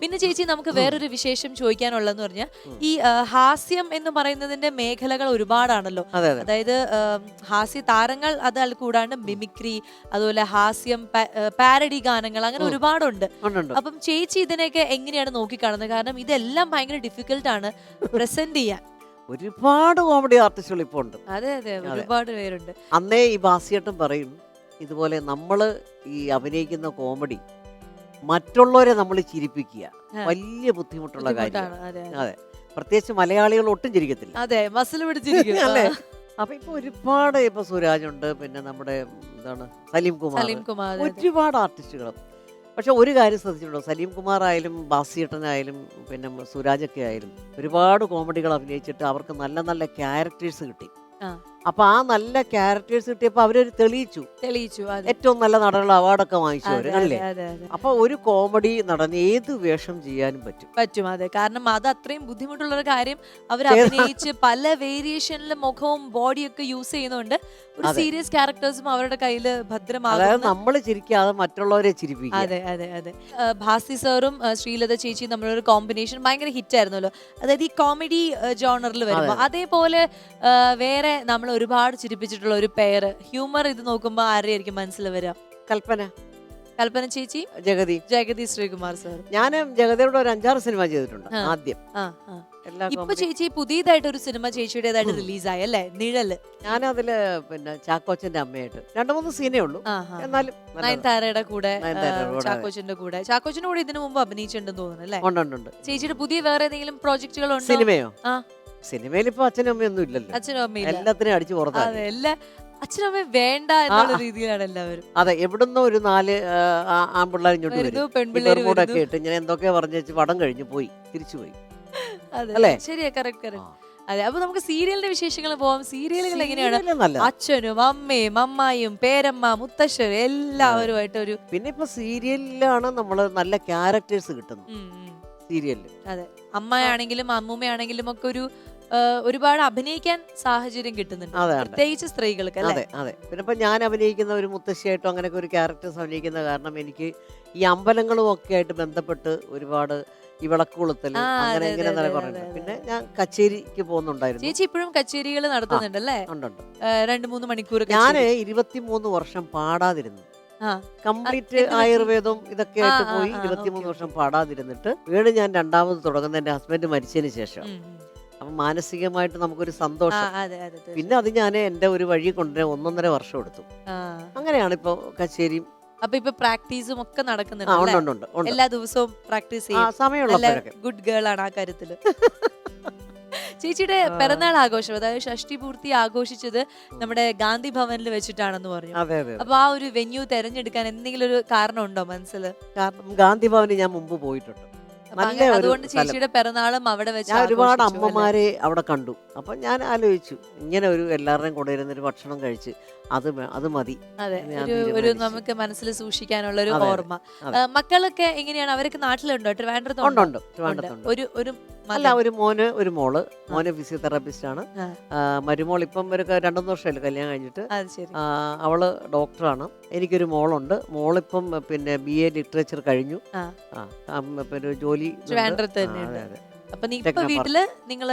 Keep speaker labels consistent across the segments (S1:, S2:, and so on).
S1: പിന്നെ ചേച്ചി നമുക്ക് വേറൊരു വിശേഷം ചോദിക്കാനുള്ളതെന്ന് പറഞ്ഞാൽ ഈ ഹാസ്യം എന്ന് പറയുന്നതിന്റെ മേഖലകൾ ഒരുപാടാണല്ലോ.
S2: അതെ അതെ.
S1: അതായത് ഹാസ്യ താരങ്ങൾ അത് കൂടാണ്ട് മിമിക്രി അതുപോലെ ഹാസ്യം പാരഡി ഗാനങ്ങൾ അങ്ങനെ. ഒരുപാടുണ്ട്. അപ്പം ചേച്ചി ഇതിനെയൊക്കെ എങ്ങനെയാണ് നോക്കിക്കാണുന്നത്? കാരണം ഇതെല്ലാം ഭയങ്കര ഡിഫിക്കൽട്ട് ആണ് പ്രസന്റ് ചെയ്യാൻ.
S2: ഒരുപാട് കോമഡി ആർട്ടിസ്റ്റുകൾ ഇപ്പോൾ ഉണ്ട്.
S1: അതെ അതെ ഒരുപാട് പേരുണ്ട്.
S2: അന്നേ ഈ ബാസിയേട്ടൻ പറയും ഇതുപോലെ നമ്മൾ ഈ അഭിനയിക്കുന്ന കോമഡി മറ്റുള്ളവരെ നമ്മൾ ചിരിപ്പിക്കുക. വലിയ ബുദ്ധിമുട്ടുള്ള കാര്യമാണ്.
S1: അതെ
S2: പ്രത്യേകിച്ച് മലയാളികൾ ഒട്ടും ചിരിക്കത്തില്ല.
S1: അതെ മസിൽ പിടിച്ചിരിക്കും.
S2: അല്ലേ? അപ്പൊ ഇപ്പൊ ഒരുപാട് ഇപ്പൊ സുരാജ് ഉണ്ട് പിന്നെ നമ്മുടെ എന്താണ് സലീം കുമാർ. ഒരുപാട് ആർട്ടിസ്റ്റുകൾ. പക്ഷെ ഒരു കാര്യം ശ്രദ്ധിച്ചിട്ടുണ്ടോ? സലീം കുമാർ ആയാലും ബാസിയേട്ടനായാലും പിന്നെ സുരാജൊക്കെ ആയാലും ഒരുപാട് കോമഡികൾ അഭിനയിച്ചിട്ട് അവർക്ക് നല്ല നല്ല ക്യാരക്ടേഴ്സ് കിട്ടി. അപ്പൊ ആ നല്ല ക്യാരക്ടേഴ്സ് കിട്ടിയപ്പോ അവരൊരു തെളിയിച്ചു.
S1: തെളിയിച്ചു
S2: ഏറ്റവും നല്ല നടനുള്ള അവാർഡൊക്കെ വാങ്ങിച്ചു അല്ലേ. അപ്പൊ ഒരു കോമഡി നടൻ ഏത് വേഷം ചെയ്യാനും പറ്റും.
S1: പറ്റും അതെ. കാരണം അത് അത്രയും ബുദ്ധിമുട്ടുള്ള ഒരു കാര്യം അവർ അഭിനയിച്ച് പല വേരിയേഷനിലെ മുഖവും ബോഡിയൊക്കെ യൂസ് ചെയ്യുന്നുണ്ട് ഒരു സീരിയസ് ക്യാരക്ടേഴ്സും അവരുടെ കയ്യിൽ ഭദ്രമാകും
S2: നമ്മൾ ചിരിക്കാതെ മറ്റുള്ളവരെ ചിരിപ്പിക്കും
S1: അതെ അതെ അതെ. ഭാസി സാറും ശ്രീലത ചേച്ചിയും തമ്മിലൊരു കോമ്പിനേഷൻ ഭയങ്കര ഹിറ്റ് ആയിരുന്നല്ലോ. അതായത് ഈ കോമഡി ജോണറിൽ വരുമ്പോൾ അതേപോലെ വേറെ നമ്മൾ ഒരുപാട് ചിരിപ്പിച്ചിട്ടുള്ള ഒരു പെയർ ഹ്യൂമർ ഇത് നോക്കുമ്പോൾ ആരെയായിരിക്കും മനസ്സിൽ വരിക
S2: കൽപ്പന.
S1: കൽപ്പന ചേച്ചി?
S2: ജഗതി
S1: ജഗതി ശ്രീകുമാർ സാർ
S2: ഞാൻ ജഗതിയുടെ ഒരു അഞ്ചാറ് സിനിമ ചെയ്തിട്ടുണ്ട് ആദ്യം.
S1: ഇപ്പൊ ചേച്ചി പുതിയതായിട്ട് ഒരു സിനിമ ചേച്ചിയുടേതായിട്ട് റിലീസായി അല്ലേ? നിഴൽ.
S2: അതിൽ പിന്നെ ചാക്കോച്ചന്റെ അമ്മയായിട്ട്. രണ്ടു മൂന്ന് സീനേ ഉള്ളൂ. എന്നാലും
S1: നയൻതാരയുടെ കൂടെ ചാക്കോച്ചന്റെ കൂടെ. ചാക്കോച്ചന്റെ കൂടെ ഇതിനു മുമ്പ് അഭിനയിച്ചിട്ടുണ്ടെന്ന് തോന്നുന്നു അല്ലേ? ചേച്ചിയുടെ പുതിയ വേറെ ഏതെങ്കിലും പ്രോജക്റ്റുകൾ ഉണ്ടോ?
S2: സിനിമയോ?
S1: ആ.
S2: സിനിമയിൽ ഇപ്പൊ അച്ഛനും അമ്മയൊന്നും ഇല്ലല്ലോ.
S1: അച്ഛനും അമ്മയില്ല
S2: എല്ലാത്തിനും അടിച്ചു പുറത്താക്കി.
S1: അതെ എല്ലാ അമ്മയും വേണ്ട എന്നുള്ള രീതിയിലാണ് എല്ലാവരും.
S2: അതെ എവിടുന്നോ ഒരു നാല് ആൺപിള്ളേർ ഇങ്ങോട്ട്
S1: വരുന്നു
S2: വരും.
S1: പെൺപിള്ളേര്
S2: ഇട്ട് ഞാൻ എന്തൊക്കെ പറഞ്ഞു വെച്ച് പടം കഴിഞ്ഞു പോയി തിരിച്ചു പോയി.
S1: അതെ
S2: അല്ലേ?
S1: ശരിയാ കറക്റ്റ് കറക്റ്റ് അതെ അപ്പൊ നമുക്ക് സീരിയലിന്റെ വിശേഷങ്ങൾ പോവാം. സീരിയലുകൾ എങ്ങനെയാണ്?
S2: നല്ലതാ.
S1: അച്ഛനും അമ്മയും അമ്മായും പേരമ്മ മുത്തശ്ശൻ എല്ലാവരുമായിട്ട് ഒരു
S2: പിന്നെ ഇപ്പൊ സീരിയലിലാണ് നമ്മൾ നല്ല ക്യാരക്ടേഴ്സ് കിട്ടുന്നത്.
S1: ഉം, ഉം.
S2: സീരിയലിൽ
S1: അമ്മയാണെങ്കിലും അമ്മൂമ്മയാണെങ്കിലും ഒക്കെ ഒരു ആ, ഒരുപാട് അഭിനയിക്കാൻ സാഹചര്യം കിട്ടുന്നുണ്ട്. പ്രത്യേകിച്ച് സ്ത്രീകൾക്ക്
S2: അതെ അതെ. പിന്നെ ഇപ്പൊ ഞാൻ അഭിനയിക്കുന്ന ഒരു മുത്തശ്ശിയായിട്ടോ അങ്ങനെയൊക്കെ ഒരു ക്യാരക്ടേഴ്സ് അഭിനയിക്കുന്ന കാരണം എനിക്ക് ഈ അമ്പലങ്ങളും ഒക്കെ ആയിട്ട് ബന്ധപ്പെട്ട് ഒരുപാട് ഈ വിളക്കുകൊളുത്തൽ അങ്ങനെ ഇങ്ങനെ പിന്നെ ഞാൻ കച്ചേരിക്ക് പോകുന്നുണ്ടായിരുന്നു.
S1: ചേച്ചി ഇപ്പോഴും കച്ചേരികൾ നടത്തുന്നുണ്ട് അല്ലേ?
S2: ഉണ്ട് ഉണ്ട്.
S1: രണ്ട് മൂന്ന് മണിക്കൂർ
S2: ഞാൻ ഇരുപത്തിമൂന്ന് വർഷം പാടാതിരുന്നു. കംപ്ലീറ്റ്
S1: ആയുർവേദവും
S2: ആയുർവേദം ഇതൊക്കെ ആയിട്ട് പോയി ഇരുപത്തിമൂന്ന് വർഷം പാടാതിരുന്നിട്ട് വീട് ഞാൻ രണ്ടാമത് തുടങ്ങുന്ന എന്റെ ഹസ്ബൻഡ് മരിച്ചതിന് ശേഷം. അപ്പൊ മാനസികമായിട്ട് നമുക്കൊരു സന്തോഷം
S1: അതെ അതെ തീർച്ചയായും.
S2: പിന്നെ അത് ഞാൻ എന്റെ ഒരു വഴി കൊണ്ടുവരാൻ ഒന്നൊന്നര വർഷം എടുത്തു
S1: ആ.
S2: അങ്ങനെയാണ് ഇപ്പൊ കച്ചേരി
S1: അപ്പൊ ഇപ്പൊ പ്രാക്ടീസും ഒക്കെ
S2: ആ
S1: നടക്കുന്നുണ്ട്
S2: ഉണ്ട്
S1: അല്ലേ?
S2: ഉണ്ട് ഉണ്ട് ഉണ്ട്
S1: എല്ലാ ദിവസവും പ്രാക്ടീസ്
S2: ആ
S1: ചെയ്യും നല്ല
S2: സമയമുള്ളപ്പോഴൊക്കെ
S1: ഗുഡ് ഗേൾ ആണ് ആ കാര്യത്തിൽ ചേച്ചിയുടെ
S2: ആ.
S1: പിറന്നാൾ ആഘോഷം അതായത് ഷഷ്ടി പൂർത്തി ആഘോഷിച്ചത് നമ്മുടെ ഗാന്ധി ഭവനിൽ വെച്ചിട്ടാണെന്ന് പറഞ്ഞു
S2: അതെ അതെ അതെ.
S1: അപ്പൊ ആ ഒരു വെന്യൂ തെരഞ്ഞെടുക്കാൻ എന്തെങ്കിലും ഒരു കാരണം ഉണ്ടോ മനസ്സിൽ
S2: കാരണം ഗാന്ധി ഭവനിൽ ഞാൻ മുമ്പ് പോയിട്ടുണ്ട് നല്ല
S1: അതുകൊണ്ട് ചേച്ചിയുടെ പിറന്നാളും അവിടെ വെച്ച്
S2: ഞാൻ ഒരുപാട് അമ്മമാരെ അവിടെ കണ്ടു. അപ്പൊ ഞാൻ ആലോചിച്ചു ഇങ്ങനെ ഒരു എല്ലാവരുടെയും കൂടെ ഇരുന്നൊരു ഭക്ഷണം കഴിച്ച് അത് അത് മതി.
S1: അതെ ഒരു നമുക്ക് മനസ്സിൽ സൂക്ഷിക്കാനുള്ള ഒരു. ഓർമ്മ. മക്കളൊക്കെ എങ്ങനെയാണ്? അവരൊക്കെ നാട്ടിലുണ്ടോ?
S2: ട്രിവാൻഡ്രത്തോണ്ടോ.
S1: ഒരു ഒരു
S2: അല്ല ഒരു മോന് ഒരു മോൾ. മോന് ഫിസിയോതെറാപ്പിസ്റ്റ് ആണ്. മരുമോൾ ഇപ്പം ഒരു രണ്ടു വർഷമല്ലേ കല്യാണം കഴിഞ്ഞിട്ട്. അവൾ ഡോക്ടറാണ് എനിക്കൊരു മോളുണ്ട്. മോളിപ്പം പിന്നെ ബി എ ലിറ്ററേച്ചർ കഴിഞ്ഞു. പിന്നെ ജോലി.
S1: അപ്പൊ. വീട്ടിൽ നിങ്ങൾ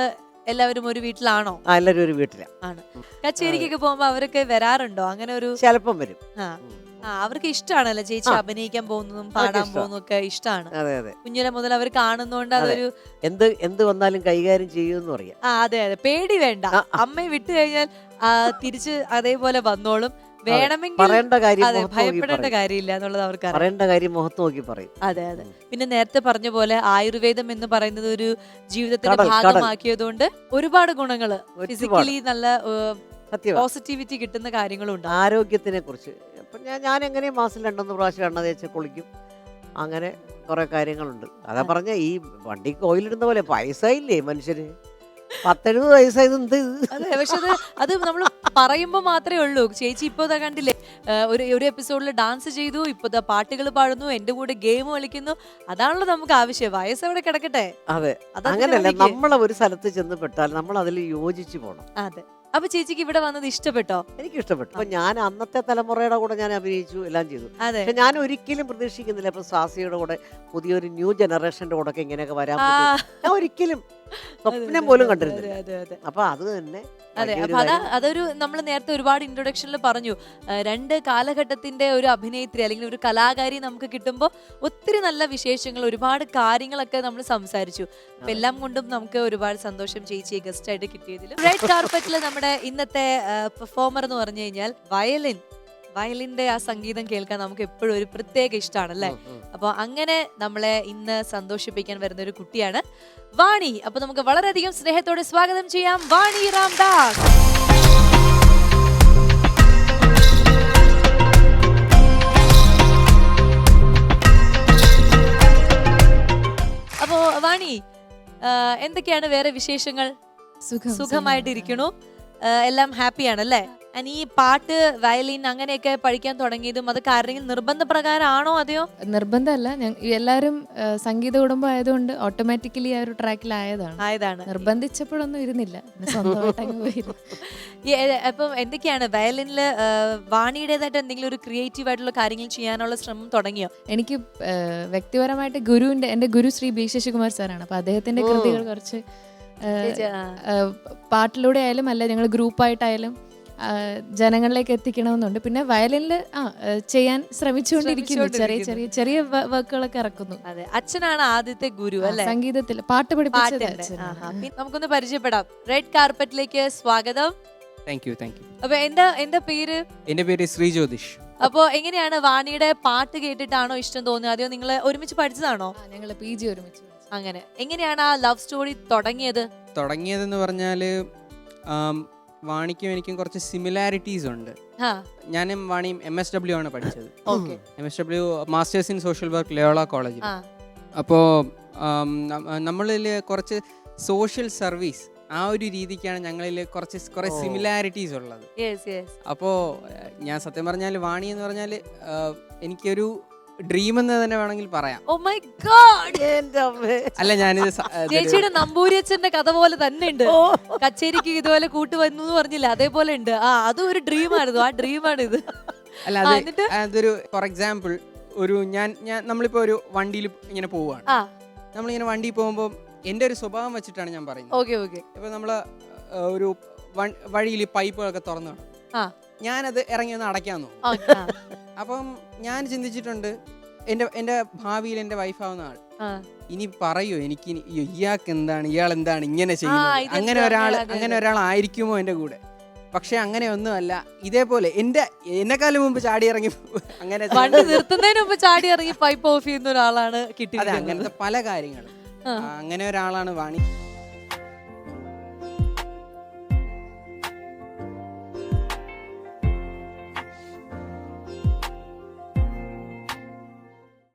S1: എല്ലാവരും ഒരു വീട്ടിലാണോ?
S2: എല്ലാവരും ഒരു വീട്ടിലാണ്
S1: കച്ചേരിക്കൊക്കെ പോകുമ്പോ അവരൊക്കെ വരാറുണ്ടോ? അങ്ങനെ ഒരു
S2: ചിലപ്പം വരും.
S1: അവർക്ക് ഇഷ്ടമാണല്ലോ ചേച്ചി അഭിനയിക്കാൻ പോകുന്നതും പാടാൻ. പോകുന്നതും ഒക്കെ ഇഷ്ടമാണ്
S2: അതെ അതെ.
S1: കുഞ്ഞിലെ മുതൽ അവർ കാണുന്നോണ്ട്
S2: അതെ.
S1: അതൊരു
S2: എന്ത് എന്ത് വന്നാലും കൈകാര്യം ചെയ്യുമെന്ന് പറയാം.
S1: ആ അതെ അതെ. പേടി വേണ്ട. അമ്മയെ വിട്ടു കഴിഞ്ഞാൽ തിരിച്ച് അതേപോലെ വന്നോളും. വേണമെങ്കിൽ
S2: പറയേണ്ട കാര്യം
S1: അതെ ഭയപ്പെടേണ്ട
S2: പറയും.
S1: കാര്യമില്ല എന്നുള്ളത് അവർക്ക് അറിയാം
S2: പറയേണ്ട കാര്യം മുഖത്ത് നോക്കി പറയും.
S1: അതെ അതെ. പിന്നെ നേരത്തെ പറഞ്ഞ പോലെ ആയുർവേദം എന്ന് പറയുന്നത് ഒരു ജീവിതത്തിന്റെ. ഭാഗമാക്കിയതുകൊണ്ട് ഒരുപാട്
S2: ഗുണങ്ങൾ.
S1: ഫിസിക്കലി നല്ല പോസിറ്റിവിറ്റി കിട്ടുന്ന കാര്യങ്ങളുണ്ട്.
S2: ആരോഗ്യത്തിനെ കുറിച്ച് അപ്പം ഞാൻ ഞാൻ എങ്ങനെയും മാസം രണ്ടൊന്ന് പ്രാവശ്യം എണ്ണ തേച്ച് കുളിക്കും. അങ്ങനെ കുറേ കാര്യങ്ങളുണ്ട്. അതാ പറഞ്ഞ ഈ വണ്ടിക്ക് ഓയിലിടുന്ന പോലെ പൈസ ഇല്ലേ മനുഷ്യര് പത്തെഴുപത് എന്ത്?
S1: അതെ പക്ഷെ അത് അത് നമ്മൾ പറയുമ്പോൾ മാത്രമേ ഉള്ളൂ. ചേച്ചി ഇപ്പോൾ ഇതാ കണ്ടില്ലേ ഒരു ഒരു എപ്പിസോഡിൽ ഡാൻസ് ചെയ്തു ഇപ്പോൾ പാട്ടുകൾ പാടുന്നു എന്റെ കൂടെ ഗെയിം കളിക്കുന്നു. അതാണല്ലോ നമുക്ക് ആവശ്യം. വയസ്സ് അവിടെ കിടക്കട്ടെ.
S2: അതെ അങ്ങനെയല്ല. നമ്മളെ ഒരു സ്ഥലത്ത് ചെന്ന് പെട്ടാൽ നമ്മൾ അതിൽ യോജിച്ച് പോകണം
S1: അതെ. അപ്പൊ ചേച്ചിക്ക് ഇവിടെ വന്നത് ഇഷ്ടപ്പെട്ടോ?
S2: എനിക്ക് ഇഷ്ടപ്പെട്ടു. അപ്പൊ ഞാൻ അന്നത്തെ തലമുറയുടെ കൂടെ ഞാൻ അഭിനയിച്ചു എല്ലാം ചെയ്തു.
S1: അതെ.
S2: പക്ഷെ ഞാൻ ഒരിക്കലും പ്രതീക്ഷിക്കുന്നില്ല. ഇപ്പൊ സ്വാസിയുടെ കൂടെ പുതിയൊരു ന്യൂ ജനറേഷന്റെ കൂടെ ഒക്കെ ഇങ്ങനെയൊക്കെ വരാൻ പറ്റും. ഞാൻ ഒരിക്കലും സ്വപ്നം പോലും
S1: കണ്ടിരുന്നു
S2: കണ്ടിരുന്നില്ല. അപ്പൊ അത് തന്നെ
S1: അതെ അപ്പൊ അതാ അതൊരു നമ്മൾ നേരത്തെ ഒരുപാട് ഇൻട്രൊഡക്ഷനിൽ പറഞ്ഞു. രണ്ട് കാലഘട്ടത്തിന്റെ ഒരു അഭിനേത്രി അല്ലെങ്കിൽ ഒരു കലാകാരി നമുക്ക് കിട്ടുമ്പോൾ ഒത്തിരി നല്ല വിശേഷങ്ങൾ ഒരുപാട് കാര്യങ്ങളൊക്കെ നമ്മൾ സംസാരിച്ചു. അപ്പൊ എല്ലാം കൊണ്ടും നമുക്ക് ഒരുപാട് സന്തോഷം ചേച്ചിയെ ഗസ്റ്റ് ആയിട്ട് കിട്ടിയതിൽ റെഡ് കാർപ്പറ്റിൽ നമ്മുടെ ഇന്നത്തെ പെർഫോമർ എന്ന് പറഞ്ഞു കഴിഞ്ഞാൽ വയലിൻ. വയലിന്റെ ആ സംഗീതം കേൾക്കാൻ നമുക്ക് എപ്പോഴും ഒരു പ്രത്യേക ഇഷ്ടമാണ് അല്ലേ. അപ്പോൾ അങ്ങനെ നമ്മളെ ഇന്ന് സന്തോഷിപ്പിക്കാൻ വരുന്ന ഒരു കുട്ടിയാണ് വാണി. അപ്പൊ നമുക്ക് വളരെയധികം സ്നേഹത്തോടെ സ്വാഗതം ചെയ്യാം. വാണി രാംദാസ് അപ്പോ വാണി എന്തൊക്കെയാണ് വേറെ വിശേഷങ്ങൾ?
S3: സുഖം
S1: സുഖമായിട്ടിരിക്കണു എല്ലാം ഹാപ്പിയാണല്ലേ? ഈ പാട്ട് വയലിൻ അങ്ങനെയൊക്കെ പഠിക്കാൻ തുടങ്ങിയതും അത് കാരണം നിർബന്ധ പ്രകാരമാണോ അതെയോ?
S3: നിർബന്ധമല്ല. എല്ലാവരും സംഗീത കുടുംബം ആയതുകൊണ്ട് ഓട്ടോമാറ്റിക്കലി ആ ഒരു ട്രാക്കിൽ
S1: ആയതാണ്.
S3: നിർബന്ധിച്ചപ്പോഴൊന്നും ഇരുന്നില്ല.
S1: അപ്പം എന്തൊക്കെയാണ് വയലിനിൽ വാണിയുടേതായിട്ട് എന്തെങ്കിലും ഒരു ക്രിയേറ്റീവ് ആയിട്ടുള്ള കാര്യങ്ങൾ ചെയ്യാനുള്ള ശ്രമം തുടങ്ങിയോ?
S3: എനിക്ക് വ്യക്തിപരമായിട്ട് ഗുരുവിന്റെ എന്റെ ഗുരു ശ്രീ ബി ശശികുമാർ സാറാണ്. അപ്പൊ അദ്ദേഹത്തിന്റെ കൃതികൾ കുറച്ച് പാട്ടിലൂടെ ആയാലും അല്ല ഞങ്ങൾ ഗ്രൂപ്പായിട്ടായാലും ജനങ്ങളിലേക്ക് എത്തിക്കണമെന്നുണ്ട്. പിന്നെ വയലിനിൽ ആ ചെയ്യാൻ ശ്രമിച്ചുകൊണ്ടിരിക്കുന്നു. ചെറിയ ചെറിയ ചെറിയ വർക്കുകളൊക്കെ ഇറക്കുന്നു.
S1: അതെ അച്ഛനാണ് ആദ്യത്തെ ഗുരു അല്ലെ?
S3: സംഗീതത്തിൽ പാട്ട് പഠിപ്പിച്ചത്.
S1: നമുക്കൊന്ന് പരിചയപ്പെടാം. റെഡ് കാർപ്പറ്റിലേക്ക് സ്വാഗതം.
S4: താങ്ക് യു താങ്ക് യു
S1: അപ്പൊ എന്താ എന്താ പേര്?
S4: എന്റെ പേര് ശ്രീ ജ്യോതിഷ്.
S1: അപ്പോ എങ്ങനെയാണ് വാണിയുടെ പാട്ട് കേട്ടിട്ടാണോ ഇഷ്ടം തോന്നുന്നത്? അതെയോ നിങ്ങൾ ഒരുമിച്ച് പഠിച്ചതാണോ?
S3: ഞങ്ങൾ ഞങ്ങൾ പി ജി ഒരുമിച്ച്
S1: അങ്ങനെ. എങ്ങനെയാണ് ആ ലവ് സ്റ്റോറി തുടങ്ങിയത്?
S4: തുടങ്ങിയതെന്ന് പറഞ്ഞാൽ വാണിക്കും എനിക്കും കുറച്ച് സിമിലാരിറ്റീസ് ഉണ്ട്. ഞാനും വാണിയും എം എസ് ഡബ്ല്യു ആണ് പഠിച്ചത്. M S W masters in social work Loyola കോളേജിൽ അപ്പോൾ നമ്മളിൽ കുറച്ച് സോഷ്യൽ സർവീസ് ആ ഒരു രീതിക്കാണ് ഞങ്ങളിൽ കുറച്ച് കുറെ സിമിലാരിറ്റീസ് ഉള്ളത്. അപ്പോൾ ഞാൻ സത്യം പറഞ്ഞാൽ വാണി എന്ന് പറഞ്ഞാൽ എനിക്കൊരു ഡ്രീം എന്ന് തന്നെ വേണമെങ്കിൽ പറയാം.
S1: ഓ മൈ ഗോഡ്
S2: എന്റെ അമ്മേ.
S4: അല്ല ഞാനിത് സ- ഇതൊരു-
S1: ചേച്ചിയുടെ നമ്പൂരിയച്ഛന്റെ കഥ പോലെ തന്നെ ഉണ്ട്. കച്ചേരിക്ക് ഇതുപോലെ കൂട്ട് വന്നു എന്ന് പറഞ്ഞില്ല അതേപോലെ ഉണ്ട്. ആ അതും ഒരു ഡ്രീം ആയിരുന്നു. ആ ഡ്രീമാണ് ഇത്.
S4: അല്ല
S1: ആ,
S4: അത്
S1: എന്നിട്ട്?
S4: അതൊരു ഫോർ എക്സാമ്പിൾ ഒരു ഞാൻ ഞാൻ നമ്മളിപ്പോ ഒരു വണ്ടിയിൽ ഇങ്ങനെ പോവുകയാണ്
S1: ആ.
S4: നമ്മളിങ്ങനെ വണ്ടി പോകുമ്പോൾ എന്റെ ഒരു സ്വഭാവം വെച്ചിട്ടാണ് ഞാൻ പറയുന്നത്.
S1: ഓക്കെ ഓക്കെ
S4: ഇപ്പൊ നമ്മൾ ഒരു വഴിയിൽ പൈപ്പുകളൊക്കെ തുറന്നു.
S1: ആ.
S4: ഞാനത് ഇറങ്ങി ഒന്ന് അടയ്ക്കാൻ നോക്കും. അപ്പം ഞാൻ ചിന്തിച്ചിട്ടുണ്ട് എന്റെ എന്റെ ഭാവിയിൽ എന്റെ വൈഫാവുന്ന ആൾ. ഇനി പറയോ എനിക്ക് ഇയാൾക്ക് എന്താണ് ഇയാൾ എന്താണ് ഇങ്ങനെ ചെയ്യുന്നത്? അങ്ങനെ ഒരാൾ അങ്ങനെ ഒരാൾ ആയിരിക്കുമോ എന്റെ കൂടെ? പക്ഷെ അങ്ങനെ ഒന്നുമല്ല. ഇതേപോലെ എന്റെ എന്നെക്കാളും മുമ്പ് ചാടി ഇറങ്ങി അങ്ങനെ
S1: വണ്ടി. നിർത്തുന്നതിന് മുമ്പ് ചാടി ഇറങ്ങി പൈപ്പ് ഓഫ് ചെയ്യുന്ന ഒരാളാണ് കിട്ടിയത്
S4: അങ്ങനത്തെ പല കാര്യങ്ങളും. അങ്ങനെ ഒരാളാണ് വാണി.